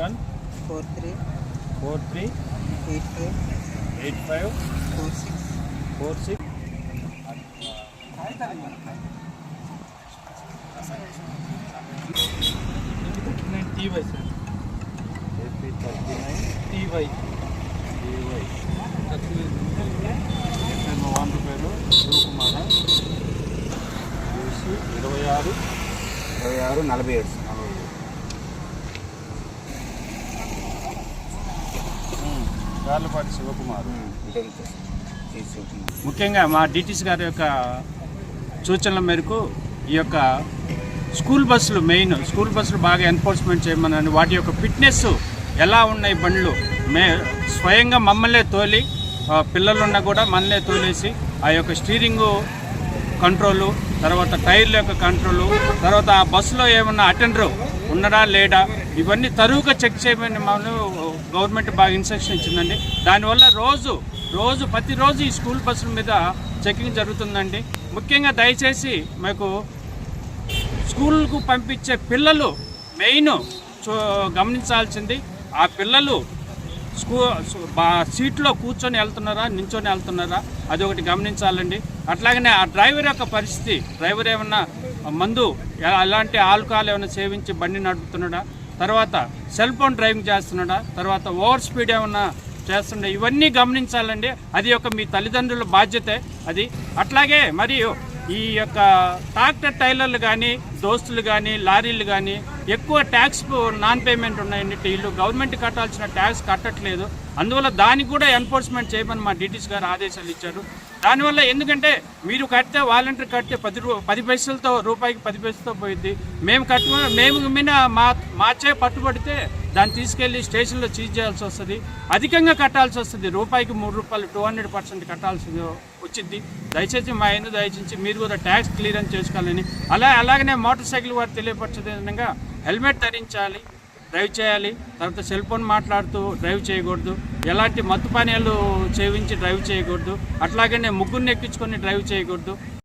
One four three four three eight five eight five four six four six TY sir. AP thirty nine TY TY మా van పేరు శివకుమార చూసి ఇరవై ఆరు ఇరవై ఆరు నలభై ఏడు సార్. గార్లపాటి శివకుమార్. ముఖ్యంగా మా డిటిసి గారి యొక్క సూచనల మేరకు ఈ యొక్క స్కూల్ బస్సులు మెయిన్ స్కూల్ బస్సులు బాగా ఎన్ఫోర్స్మెంట్ చేయమని వాటి యొక్క ఫిట్నెస్ ఎలా ఉన్నాయి బండ్లు? మే స్వయంగా మమ్మల్నే తోలి పిల్లలున్నా కూడా మనలే తోలేసి ఆ యొక్క స్టీరింగు కంట్రోలు తర్వాత టైర్ల యొక్క కంట్రోలు తర్వాత ఆ బస్సులో ఏమన్నా అటెండర్ ఉన్నడా లేడా? ఇవన్నీ తరువుగా చెక్ చేయమని మనం గవర్నమెంట్ బాగా ఇన్స్ట్రక్షన్ ఇచ్చిందండి. దానివల్ల రోజు రోజు ప్రతిరోజు ఈ స్కూల్ బస్సుల మీద చెకింగ్ జరుగుతుందండి. ముఖ్యంగా దయచేసి మాకు స్కూల్కు పంపించే పిల్లలు మెయిన్ చూ- గమనించాల్సింది ఆ పిల్లలు స్కూ బా- సీట్లో కూర్చొని వెళ్తున్నారా నించొని వెళ్తున్నారా అది ఒకటి గమనించాలండి. అట్లాగనే ఆ డ్రైవర్ యొక్క పరిస్థితి డ్రైవర్ ఏమన్నా మందు అలాంటి ఎలాంటి ఆల్కహాల్ ఏమైనా సేవించి బండి నడుపుతున్నాడా తర్వాత సెల్ ఫోన్ డ్రైవింగ్ చేస్తున్నాడా? తర్వాత ఓవర్ స్పీడ్ ఏమన్నా చేస్తుండే? ఇవన్నీ గమనించాలండి. అది యొక్క మీ తల్లిదండ్రుల బాధ్యతే. అది అట్లాగే మరియు ఈ యొక్క ట్రాక్టర్ టైలర్లు కానీ దోస్తులు కానీ లారీలు కానీ ఎక్కువ ట్యాక్స్ నాన్ పేమెంట్ ఉన్నాయండి వీళ్ళు గవర్నమెంట్ కట్టాల్సిన ట్యాక్స్ కట్టట్లేదు. అందువల్ల దానికి కూడా ఎన్ఫోర్స్మెంట్ చేయమని మా డిటీస్ గారు ఆదేశాలు ఇచ్చారు. దానివల్ల ఎందుకంటే మీరు కడితే వాలంటీర్ కడితే పది రూ పది పైసలతో రూపాయికి పది పైసలతో పోయింది. మేము కట్టు మేము మీద మా మాచే పట్టుబడితే దాన్ని తీసుకెళ్ళి స్టేషన్లో చీజ్ చేయాల్సి వస్తుంది. అధికంగా కట్టాల్సి వస్తుంది. రూపాయికి మూడు రూపాయలు టూ హండ్రెడ్ పర్సెంట్ కట్టాల్సి వచ్చింది. దయచేసి మా ఎందుకు దయచేసి మీరు కూడా ట్యాక్స్ క్లియరెన్స్ చేసుకోవాలని. అలా అలాగనే మోటార్ సైకిల్ వారు తెలియపరిచే విధంగా హెల్మెట్ ధరించాలి. డ్రైవ్ చేయాలి తర్వాత సెల్ ఫోన్ మాట్లాడుతూ డ్రైవ్ చేయకూడదు ఎలాంటి మత్తు పానీయాలు సేవించి డ్రైవ్ చేయకూడదు అట్లాగనే ముగ్గురిని ఎక్కించుకొని డ్రైవ్ చేయకూడదు.